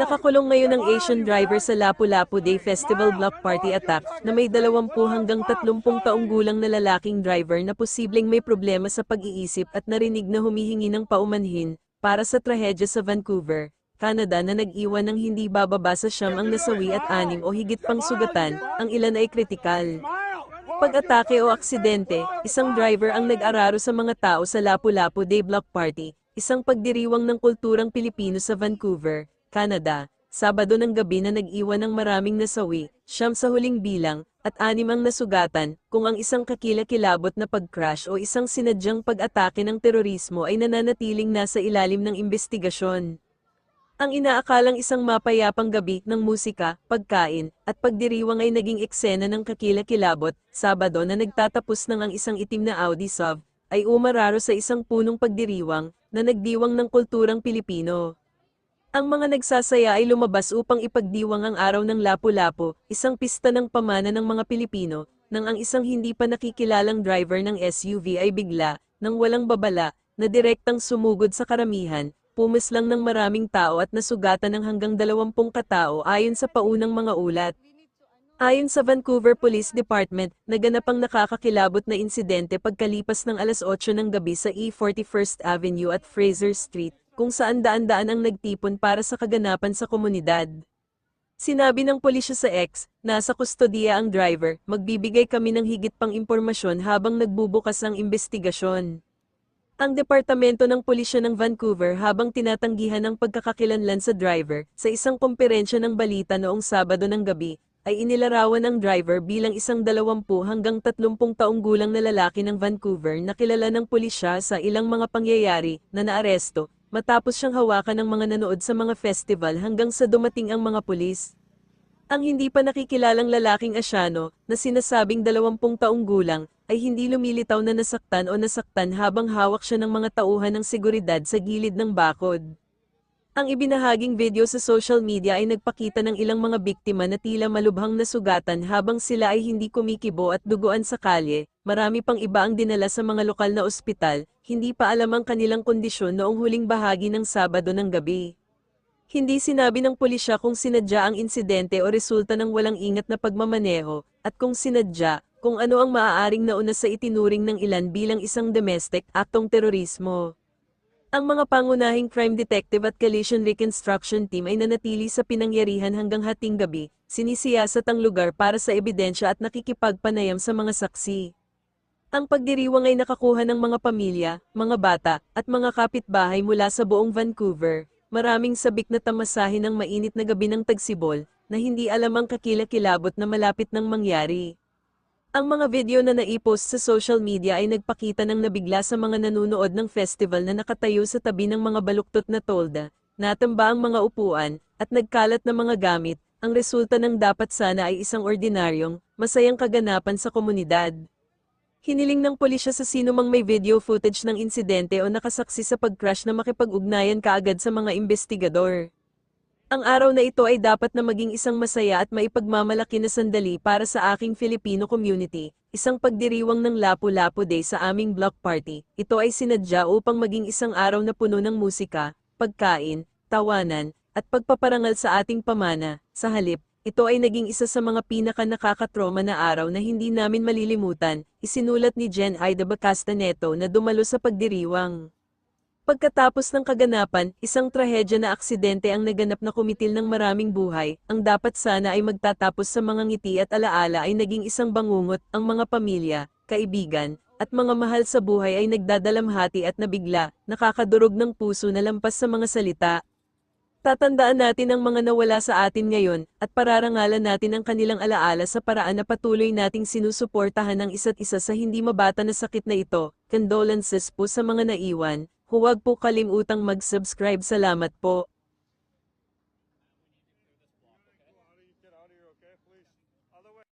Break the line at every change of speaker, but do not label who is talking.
Nakakulong ngayon ang Asian driver sa Lapu-Lapu Day Festival Block Party Attack na may 20 hanggang 30 taong gulang na lalaking driver na posibleng may problema sa pag-iisip at narinig na humihingi ng paumanhin para sa trahedya sa Vancouver, Canada na nag-iwan ng hindi bababa sa siyam ang nasawi at anim o higit pang sugatan, ang ilan ay kritikal. Pag-atake o aksidente, isang driver ang nag-araro sa mga tao sa Lapu-Lapu Day Block Party, isang pagdiriwang ng kulturang Pilipino sa Vancouver, Canada, Sabado ng gabi na nag-iwan ng maraming nasawi, siyam sa huling bilang, at anim ang nasugatan, kung ang isang kakilakilabot na pag-crash o isang sinadyang pag-atake ng terorismo ay nananatiling nasa ilalim ng investigasyon. Ang inaakalang isang mapayapang gabi ng musika, pagkain, at pagdiriwang ay naging eksena ng kakilakilabot, Sabado na nagtatapos ng ang isang itim na Audi SUV, ay umararo sa isang punong pagdiriwang, na nagdiwang ng kulturang Pilipino. Ang mga nagsasaya ay lumabas upang ipagdiwang ang araw ng Lapu-Lapu, isang pista ng pamana ng mga Pilipino, nang ang isang hindi pa nakikilalang driver ng SUV ay bigla, nang walang babala, na direktang sumugod sa karamihan, pumislang ng maraming tao at nasugatan ng hanggang 20 katao ayon sa paunang mga ulat. Ayon sa Vancouver Police Department, naganap ang nakakakilabot na insidente pagkalipas ng alas 8 ng gabi sa E41st Avenue at Fraser Street, kung saan daan-daan ang nagtipon para sa kaganapan sa komunidad. Sinabi ng pulisya sa X, nasa kustodiya ang driver, magbibigay kami ng higit pang impormasyon habang nagbubukas ang investigasyon. Ang Departamento ng Pulisya ng Vancouver habang tinatanggihan ang pagkakakilanlan sa driver, sa isang komperensya ng balita noong Sabado ng gabi, ay inilarawan ang driver bilang isang 20 hanggang 30 taong gulang na lalaki ng Vancouver na kilala ng pulisya sa ilang mga pangyayari na naaresto, matapos siyang hawakan ng mga nanood sa mga festival hanggang sa dumating ang mga pulis. Ang hindi pa nakikilalang lalaking asyano, na sinasabing 20 taong gulang, ay hindi lumilitaw na nasaktan o nasaktan habang hawak siya ng mga tauhan ng seguridad sa gilid ng bakod. Ang ibinahaging video sa social media ay nagpakita ng ilang mga biktima na tila malubhang nasugatan habang sila ay hindi kumikibo at duguan sa kalye, marami pang iba ang dinala sa mga lokal na ospital, hindi pa alam ang kanilang kondisyon noong huling bahagi ng Sabado ng gabi. Hindi sinabi ng pulisya kung sinadya ang insidente o resulta ng walang ingat na pagmamaneho, at kung sinadya, kung ano ang maaaring nauna sa itinuring ng ilan bilang isang domestic aktong terorismo. Ang mga pangunahing crime detective at collision reconstruction team ay nanatili sa pinangyarihan hanggang hating gabi, sinisiyasat ang lugar para sa ebidensya at nakikipagpanayam sa mga saksi. Ang pagdiriwang ay nakakuha ng mga pamilya, mga bata, at mga kapitbahay mula sa buong Vancouver. Maraming sabik na tamasahin ng mainit na gabi ng tagsibol, na hindi alam ang kakilakilabot na malapit ng mangyari. Ang mga video na naipost sa social media ay nagpakita ng nabigla sa mga nanunood ng festival na nakatayo sa tabi ng mga baluktot na tolda, natamba ang mga upuan, at nagkalat na mga gamit, ang resulta ng dapat sana ay isang ordinaryong, masayang kaganapan sa komunidad. Hiniling ng pulisya sa sino mang may video footage ng insidente o nakasaksi sa pag-crash na makipag-ugnayan kaagad sa mga investigador. Ang araw na ito ay dapat na maging isang masaya at maipagmamalaki na sandali para sa aking Filipino community, isang pagdiriwang ng Lapu-Lapu Day sa aming block party. Ito ay sinadya upang maging isang araw na puno ng musika, pagkain, tawanan, at pagpaparangal sa ating pamana. Sa halip, ito ay naging isa sa mga pinaka nakakatroma na araw na hindi namin malilimutan, isinulat ni Jen Ida Bacastaneto na dumalo sa pagdiriwang. Pagkatapos ng kaganapan, isang trahedya na aksidente ang naganap na kumitil ng maraming buhay, ang dapat sana ay magtatapos sa mga ngiti at alaala ay naging isang bangungot, ang mga pamilya, kaibigan, at mga mahal sa buhay ay nagdadalamhati at nabigla, nakakadurog ng puso na lampas sa mga salita. Tatandaan natin ang mga nawala sa atin ngayon, at pararangalan natin ang kanilang alaala sa paraan na patuloy nating sinusuportahan ang isa't isa sa hindi mabata na sakit na ito. Condolences po sa mga naiwan. Huwag po kalimutang mag-subscribe. Salamat po.